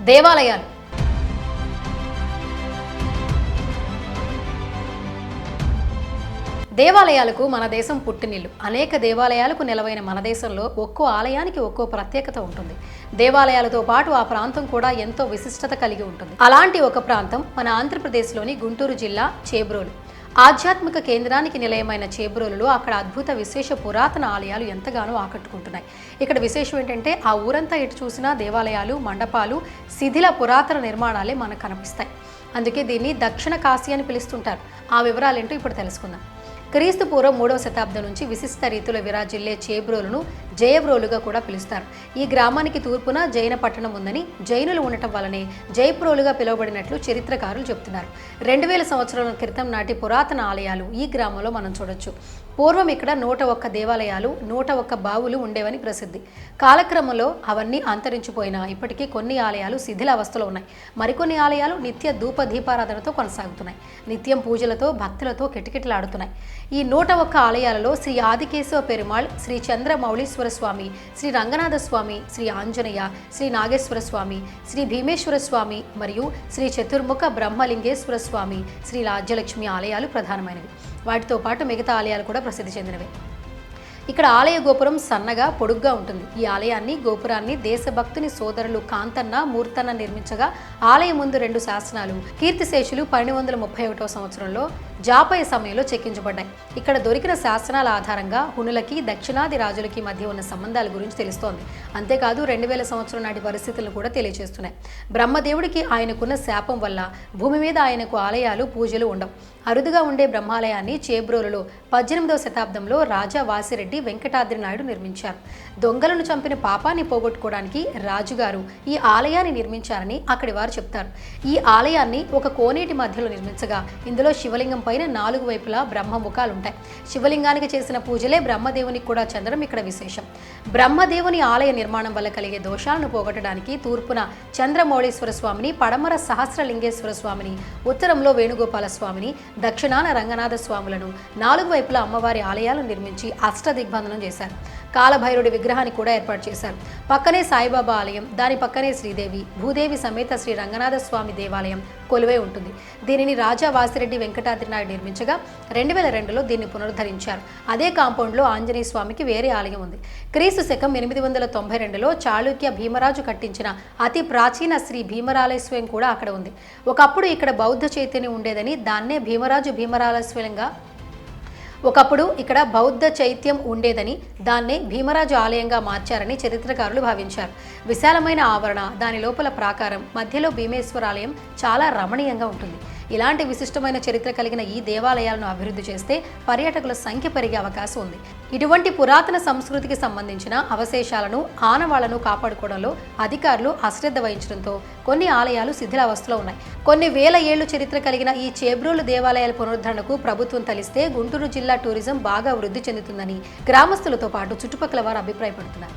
దేవాలయాలు. దేవాలయాలకు మన దేశం పుట్టినిల్లు. అనేక దేవాలయాలకు నెలవైన మన దేశంలో ఒక్కో ఆలయానికి ఒక్కో ప్రత్యేకత ఉంటుంది. దేవాలయాలతో పాటు ఆ ప్రాంతం కూడా ఎంతో విశిష్టత కలిగి ఉంటుంది. అలాంటి ఒక ప్రాంతం మన ఆంధ్రప్రదేశ్లోని గుంటూరు జిల్లా చేబ్రోలు. ఆధ్యాత్మిక కేంద్రానికి నిలయమైన చేబ్రోలులో అక్కడ అద్భుత విశేష పురాతన ఆలయాలు ఎంతగానో ఆకట్టుకుంటున్నాయి. ఇక్కడ విశేషం ఏంటంటే ఆ ఊరంతా ఎటు చూసినా దేవాలయాలు మండపాలు శిథిల పురాతన నిర్మాణాలే మనకు కనిపిస్తాయి. అందుకే దీన్ని దక్షిణ కాశీ అని పిలుస్తుంటారు. ఆ వివరాలేంటో ఇప్పుడు తెలుసుకుందాం. క్రీస్తు పూర్వం మూడవ శతాబ్దం నుంచి విశిష్ట రీతిలో విరాజిల్లే చేబ్రోలను జయబ్రోలుగా కూడా పిలుస్తారు. ఈ గ్రామానికి తూర్పున జైన పట్టణం ఉందని జైనులు ఉండటం వల్లనే జయప్రోలుగా పిలువబడినట్లు చరిత్రకారులు చెబుతున్నారు. రెండు వేల సంవత్సరాల క్రితం నాటి పురాతన ఆలయాలు ఈ గ్రామంలో మనం చూడొచ్చు. పూర్వం ఇక్కడ నూట ఒక్క దేవాలయాలు నూట ఒక్క బావులు ఉండేవని ప్రసిద్ధి. కాలక్రమంలో అవన్నీ అంతరించిపోయినా ఇప్పటికీ కొన్ని ఆలయాలు శిథిల అవస్థలో ఉన్నాయి. మరికొన్ని ఆలయాలు నిత్య ధూప దీపారాధనతో కొనసాగుతున్నాయి. నిత్యం పూజలతో భక్తులతో కిటకిటలాడుతున్నాయి. ఈ నూట ఒక్క ఆలయాలలో శ్రీ ఆదికేశవ పెరుమాళ్ శ్రీ చంద్రమౌళి చంద్రమౌళీశ్వర స్వామి శ్రీ రంగనాథ స్వామి శ్రీ ఆంజనేయ శ్రీ నాగేశ్వర స్వామి శ్రీ భీమేశ్వర స్వామి మరియు శ్రీ చతుర్ముఖ బ్రహ్మలింగేశ్వర స్వామి శ్రీ రాజ్యలక్ష్మి ఆలయాలు ప్రధానమైనవి. వాటితో పాటు మిగతా ఆలయాలు కూడా ప్రసిద్ధి చెందినవి. ఇక్కడ ఆలయ గోపురం సన్నగా పొడుగ్గా ఉంటుంది. ఈ ఆలయాన్ని గోపురాన్ని దేశభక్తుని సోదరులు కాంతన్న మూర్తన్న నిర్మించగా ఆలయం ముందు రెండు శాసనాలు కీర్తిశేషులు పన్నెండు వందల ముప్పై ఒకటవ సంవత్సరంలో జాపయ సమయంలో చెక్కించబడ్డాయి. ఇక్కడ దొరికిన శాసనాల ఆధారంగా హునులకి దక్షిణాది రాజులకి మధ్య ఉన్న సంబంధాల గురించి తెలుస్తోంది. అంతేకాదు రెండు వేల సంవత్సరం నాటి పరిస్థితులను కూడా తెలియజేస్తున్నాయి బ్రహ్మదేవుడికి ఆయనకున్న శాపం వల్ల భూమి మీద ఆయనకు ఆలయాలు పూజలు ఉండవు. అరుదుగా ఉండే బ్రహ్మాలయాన్ని చేబ్రోలులో పద్దెనిమిదవ శతాబ్దంలో రాజా వాసిరెడ్డి వెంకటాద్రి నాయుడు నిర్మించారు. దొంగలను చంపిన పాపాన్ని పోగొట్టుకోవడానికి రాజుగారు ఈ ఆలయాన్ని నిర్మించారని అక్కడి వారు చెప్తారు. ఈ ఆలయాన్ని ఒక కోనేటి మధ్యలో నిర్మించగా ఇందులో శివలింగం పైన నాలుగు వైపులా బ్రహ్మ ముఖాలు ఉంటాయి. శివలింగానికి చేసిన పూజలే బ్రహ్మదేవునికి కూడా చెందడం ఇక్కడ విశేషం. బ్రహ్మదేవుని ఆలయ నిర్మాణం వల్ల కలిగే దోషాలను పోగొట్టడానికి తూర్పున చంద్రమౌళీశ్వర స్వామిని పడమర సహస్రలింగేశ్వర స్వామిని ఉత్తరంలో వేణుగోపాల స్వామిని దక్షిణాన రంగనాథ స్వాములను నాలుగు వైపులా అమ్మవారి ఆలయాలను నిర్మించి దిగ్బంధనం చేశారు. కాలభైరుడి విగ్రహాన్ని కూడా ఏర్పాటు చేశారు. పక్కనే సాయిబాబా ఆలయం దాని పక్కనే శ్రీదేవి భూదేవి సమేత శ్రీ రంగనాథ స్వామి దేవాలయం కొలువై ఉంటుంది. దీనిని రాజా వాసిరెడ్డి వెంకటాద్రి నాయుడు నిర్మించగా రెండు వేల రెండులో దీన్ని పునరుద్ధరించారు. అదే కాంపౌండ్లో ఆంజనేయ స్వామికి వేరే ఆలయం ఉంది. క్రీస్తు శకం ఎనిమిది వందల తొంభై రెండులో చాళుక్య భీమరాజు కట్టించిన అతి ప్రాచీన శ్రీ భీమరాలేశ్వరం కూడా అక్కడ ఉంది. ఒకప్పుడు ఇక్కడ బౌద్ధ చైతన్యం ఉండేదని దాన్నే భీమరాజు భీమరాలస్వయంగా ఒకప్పుడు ఇక్కడ బౌద్ధ చైత్యం ఉండేదని దాన్నే భీమరాజు ఆలయంగా మార్చారని చరిత్రకారులు భావించారు. విశాలమైన ఆవరణ దాని లోపల ప్రాకారం మధ్యలో భీమేశ్వర ఆలయం చాలా రమణీయంగా ఉంటుంది. ఇలాంటి విశిష్టమైన చరిత్ర కలిగిన ఈ దేవాలయాలను అభివృద్ధి చేస్తే పర్యాటకుల సంఖ్య పెరిగే అవకాశం ఉంది. ఇటువంటి పురాతన సంస్కృతికి సంబంధించిన అవశేషాలను ఆనవాళ్ళను కాపాడుకోవడంలో అధికారులు అశ్రద్ధ వహించడంతో కొన్ని ఆలయాలు శిథిలావస్థలో ఉన్నాయి. కొన్ని వేల ఏళ్ళు చరిత్ర కలిగిన ఈ చేబ్రోలు దేవాలయాల పునరుద్ధరణకు ప్రభుత్వం తలిస్తే గుంటూరు జిల్లా టూరిజం బాగా వృద్ధి చెందుతుందని గ్రామస్తులతో పాటు చుట్టుపక్కల వారు అభిప్రాయపడుతున్నారు.